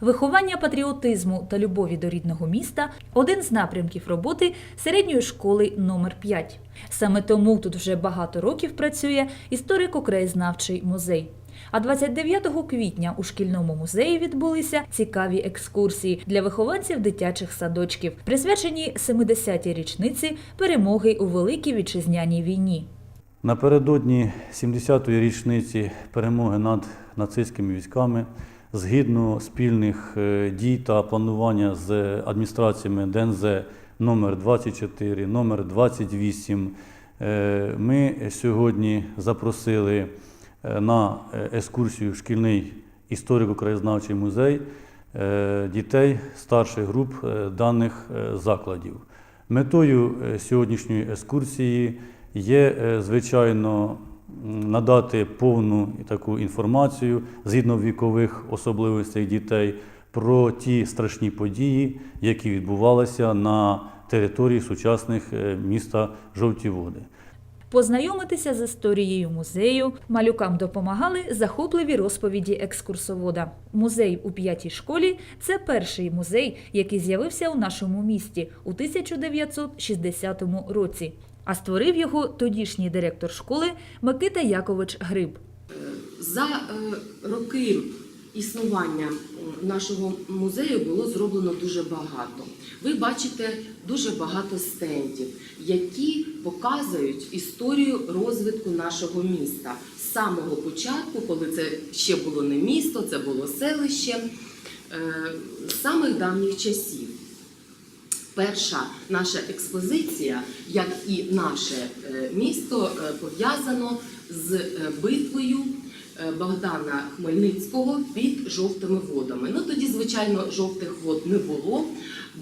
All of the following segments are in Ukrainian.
Виховання патріотизму та любові до рідного міста один з напрямків роботи середньої школи номер 5 Саме тому тут вже багато років працює історико-краєзнавчий музей. А 29 квітня у шкільному музеї відбулися цікаві екскурсії для вихованців дитячих садочків, присвячені 70-й річниці перемоги у Великій вітчизняній війні. Напередодні 70-ї річниці перемоги над нацистськими військами, згідно спільних е, дій та планування з адміністраціями ДНЗ номер 24, номер 28, е, ми сьогодні запросили е, на екскурсію в шкільний історико-краєзнавчий музей дітей старших груп даних закладів. Метою сьогоднішньої екскурсії є, звичайно, надати повну таку інформацію згідно вікових особливостей дітей про ті страшні події, які відбувалися на території сучасних е, міста Жовті Води. Познайомитися з історією музею малюкам допомагали захопливі розповіді екскурсовода. Музей у п'ятій школі це перший музей, який з'явився у нашому місті у 1960 році. А створив його тодішній директор школи Микита Якович Гриб. За е, роки існування нашого музею було зроблено дуже багато. Ви бачите дуже багато стендів, які показують історію розвитку нашого міста з самого початку, коли це ще було не місто, це було селище, е, з самих давніх часів. Перша наша експозиція, як і наше е, місто, е, пов'язано з е, битвою Богдана Хмельницького під жовтими водами. Ну тоді, звичайно, жовтих вод не було.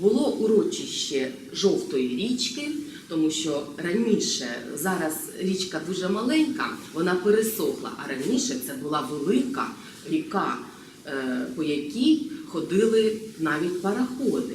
Було урочище жовтої річки, тому що раніше зараз річка дуже маленька, вона пересохла, а раніше це була велика ріка, по якій ходили навіть пароходи.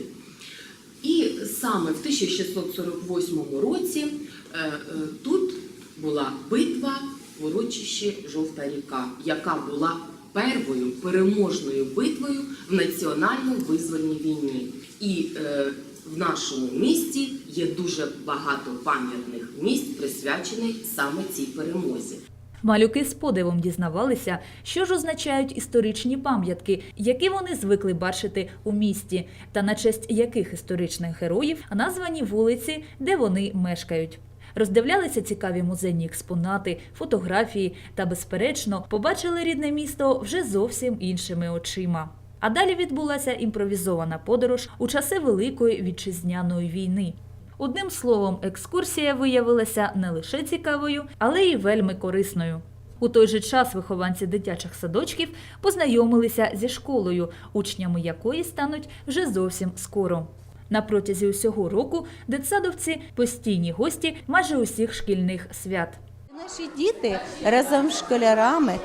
Саме в 1648 році е, е, тут була битва в урочищі Жовта ріка, яка була первою переможною битвою в національно-визвольній війні. І е, в нашому місті є дуже багато пам'ятних місць, присвячених саме цій перемозі. Малюки з подивом дізнавалися, що ж означають історичні пам'ятки, які вони звикли бачити у місті, та на честь яких історичних героїв названі вулиці, де вони мешкають. Роздивлялися цікаві музейні експонати, фотографії та, безперечно, побачили рідне місто вже зовсім іншими очима. А далі відбулася імпровізована подорож у часи Великої вітчизняної війни. Одним словом, екскурсія виявилася не лише цікавою, але й вельми корисною. У той же час вихованці дитячих садочків познайомилися зі школою, учнями якої стануть вже зовсім скоро. На протязі усього року дитсадовці постійні гості майже усіх шкільних свят. Наші діти разом з школярами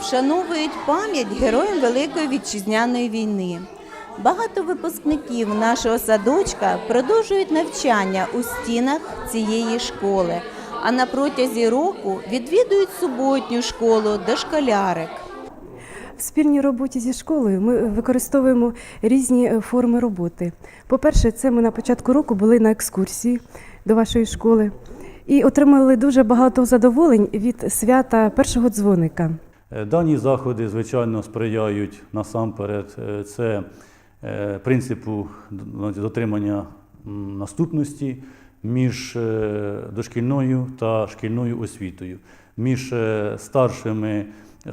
вшановують пам'ять героям Великої вітчизняної війни. Багато випускників нашого садочка продовжують навчання у стінах цієї школи, а на протязі року відвідують суботню школу дошколярик. В спільній роботі зі школою ми використовуємо різні форми роботи. По-перше, це ми на початку року були на екскурсії до вашої школи і отримали дуже багато задоволень від свята першого дзвоника. Е, Дані заходи, звичайно, сприяють насамперед е, це принципу дотримання наступності між е, дошкільною та шкільною освітою, між е, старшими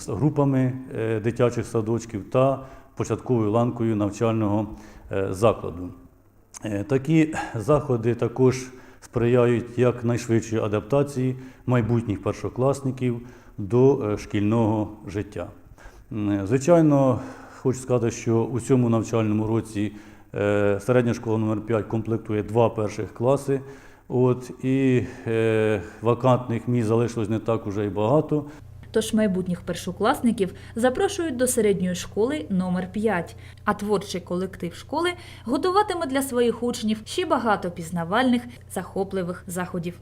групами е, дитячих садочків та початковою ланкою навчального е, закладу. Е, Такі заходи також сприяють якнайшвидшій адаптації майбутніх першокласників до е, шкільного життя. Звичайно, хочу сказати, що у цьому навчальному році е, середня школа номер 5 комплектує два перших класи. От, і е, вакантних місць залишилось не так уже і багато. Тож майбутніх першокласників запрошують до середньої школи номер 5 а творчий колектив школи готуватиме для своїх учнів ще багато пізнавальних, захопливих заходів.